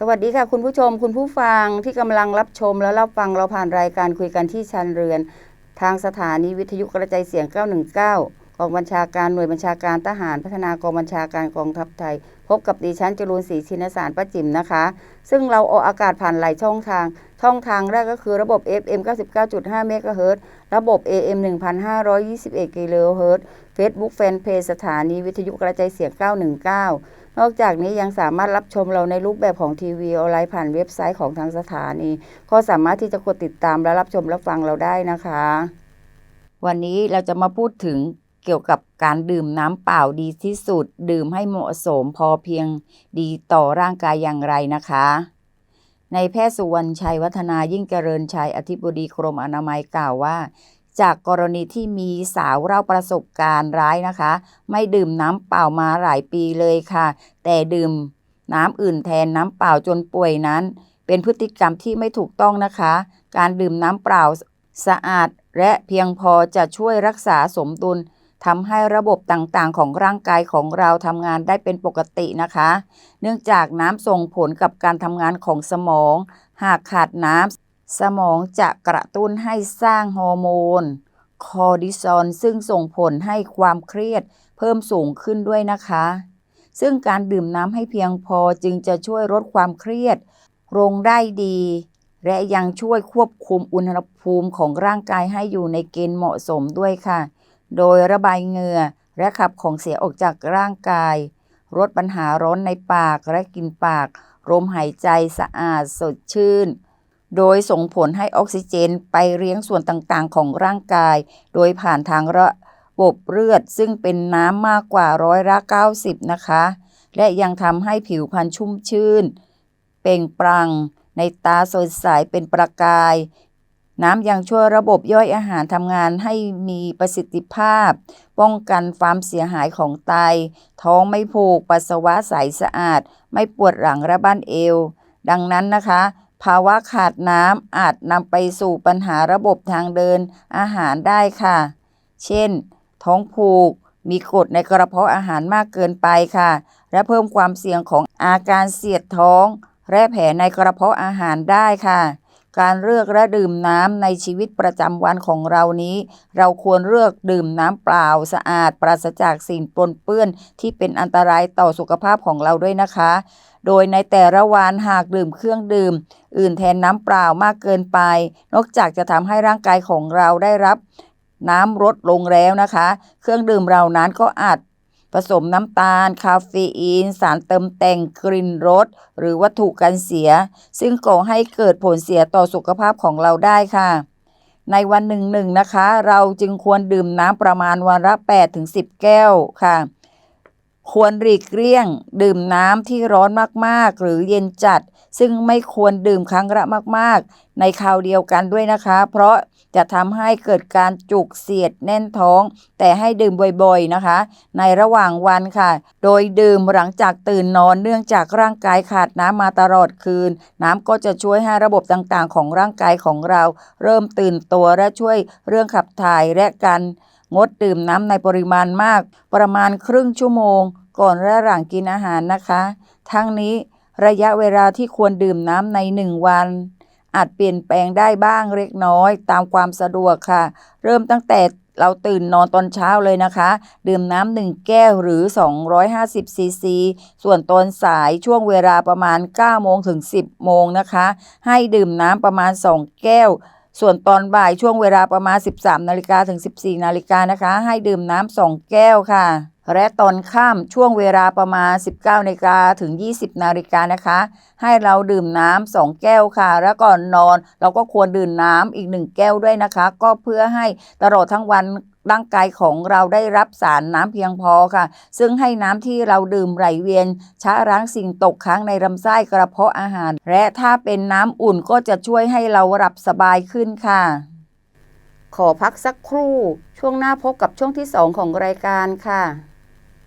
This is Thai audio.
สวัสดีค่ะคุณผู้ชมคุณผู้ฟังที่กำลังรับชมและรับฟังเราผ่านรายการคุยกันที่ชันเรือน ทางสถานีวิทยุกระจายเสียง 919 กองบัญชาการหน่วยบัญชาการทหารพัฒนากองบัญชาการกองทัพไทย พบกับดิฉันจรูนศรีชินสารป้าจิ๋มนะคะ ซึ่งเราออกอากาศผ่านหลายช่องทาง ช่องทางแรกก็คือระบบ FM 99.5เมกะเฮิรตซ์ระบบ AM 1,521กิโลเฮิรตซ์ Facebook Fanpage สถานีวิทยุกระจายเสียง 919นอกจากนี้ยังสามารถรับชมเราในรูปแบบของทีวีออนไลน์ผ่านเว็บไซต์ของทางสถานี ก็สามารถที่จะกดติดตามและรับชมรับฟังเราได้นะคะ วันนี้เราจะมาพูดถึง เกี่ยวกับการดื่มน้ำเปล่าดีที่สุด ดื่มให้เหมาะสมพอเพียงดีต่อร่างกายอย่างไรนะคะในแพทย์สุวรรณชัยวัฒนายิ่งเจริญชัยอธิบดีกรมอนามัยกล่าวว่า จากกรณีที่มีสาวเล่าประสบการณ์ร้ายนะคะ ไม่ดื่มน้ำเปล่ามาหลายปีเลยค่ะ แต่ดื่มน้ำอื่นแทนน้ำเปล่าจนป่วยนั้น เป็นพฤติกรรมที่ไม่ถูกต้องนะคะ การดื่มน้ำเปล่าสะอาดและเพียงพอจะช่วยรักษาสมดุล ทำให้ระบบต่างๆ ของร่างกายของเราทำงานได้เป็นปกตินะคะ เนื่องจากน้ำส่งผลกับการทำงานของสมอง หากขาดน้ำสมองจะกระตุ้นให้สร้างฮอร์โมนคอร์ติซอลซึ่งส่งผลให้ความเครียดเพิ่มสูงขึ้นด้วยนะคะ ซึ่งการดื่มน้ำให้เพียงพอจึงจะช่วยลดความเครียดลงได้ดี และยังช่วยควบคุมอุณหภูมิของร่างกายให้อยู่ในเกณฑ์เหมาะสมด้วยค่ะ โดยระบายเหงื่อและขับของเสียออกจากร่างกายลดปัญหาร้อนในปากและกลินปากลมหายใจสะอาดสดชื่น โดยส่งผลให้ออกซิเจนไปเลี้ยงส่วนต่างๆ ของร่างกาย โดยผ่านทางระบบเลือด ซึ่งเป็นน้ำมากกว่าร้อยละ90 นะคะ และยังทำให้ผิวพรรณชุ่มชื่น เปล่งปลั่งในตาสดใสเป็นประกาย น้ำยังช่วยระบบย่อยอาหารทำงานให้มีประสิทธิภาพ ป้องกันความเสียหายของไต ท้องไม่ผูก ปัสสาวะใสสะอาด ไม่ปวดหลังและบ้านเอว ดังนั้นนะคะ ภาวะขาดน้ำอาจนำไปสู่ปัญหาระบบทางเดินอาหารได้ค่ะ เช่น ท้องผูก มีกรดในกระเพาะอาหารมากเกินไปค่ะ และเพิ่มความเสี่ยงของอาการเสียดท้อง และแผลในกระเพาะอาหารได้ค่ะ การเลือกและดื่มน้ำในชีวิตประจำวันของเรานี้ เราควรเลือกดื่มน้ำเปล่าสะอาด ปราศจากสิ่งปนเปื้อนที่เป็นอันตรายต่อสุขภาพของเราด้วยนะคะ โดยในแต่ละวันหากดื่มเครื่องดื่ม อื่นแทนน้ำเปล่ามากเกินไป นอกจากจะทำให้ร่างกายของเราได้รับน้ำลดลงแล้วนะคะ เครื่องดื่มเหล่านั้นก็อาจ ผสมน้ำตาล คาเฟอีน สารเติมแต่งกลิ่นรสหรือวัตถุกันเสีย ซึ่งก่อให้เกิดผลเสียต่อสุขภาพของเราได้ค่ะ ในวันหนึ่งหนึ่งนะคะ เราจึงควรดื่มน้ำประมาณวันละ 8-10 แก้วค่ะ ควรหลีกเลี่ยง ดื่มน้ำที่ร้อนมากๆ หรือเย็นจัด ซึ่งไม่ควรดื่มครั้งละมาก ๆ ในคราวเดียวกันด้วยนะคะ เพราะ จะทำให้เกิดการจุกเสียดแน่นท้อง แต่ให้ดื่มบ่อยๆนะคะ ในระหว่างวันค่ะ โดยดื่มหลังจากตื่นนอนเนื่องจากร่างกายขาดน้ำมาตลอดคืน น้ำก็จะช่วยให้ระบบต่างๆ ของร่างกายของเรา เริ่มตื่นตัวและช่วยเรื่องขับถ่ายและการงดดื่มน้ำในปริมาณมาก ประมาณครึ่งชั่วโมง ก่อนและหลังกินอาหารนะคะ ทั้งนี้ระยะเวลาที่ควรดื่มน้ำในหนึ่งวัน อาจเปลี่ยนแปลงได้บ้างเล็กน้อยตามความสะดวกค่ะ เริ่มตั้งแต่เราตื่นนอนตอนเช้าเลยนะคะ ดื่มน้ำหนึ่งแก้วหรือ 250ซีซี ส่วนตอนสายช่วงเวลาประมาณ 9 โมงถึง 10 โมงนะคะ ให้ดื่มน้ำประมาณ 2 แก้ว ส่วนตอนบ่ายช่วงเวลาประมาณ 13 นาฬิกาถึง 14 นาฬิกานะคะ ให้ดื่มน้ำ2แก้วค่ะ และตอนค่ำช่วงเวลาประมาณ 19นาฬิกาถึง 20นาฬิกานะคะ ให้เราดื่มน้ำ2แก้วค่ะ แล้วก่อนนอนเราก็ควรดื่มน้ำอีก1แก้วด้วยนะคะ ก็เพื่อให้ตลอดทั้งวันร่างกายของเราได้รับสารน้ำเพียงพอค่ะ ซึ่งให้น้ำที่เราดื่มไหลเวียนช้าล้างสิ่งตกค้างในลำไส้กระเพาะอาหาร และถ้าเป็นน้ำอุ่นก็จะช่วยให้เราหลับสบายขึ้นค่ะ ขอพักสักครู่ ช่วงหน้าพบกับช่วงที่ 2 ของรายการค่ะ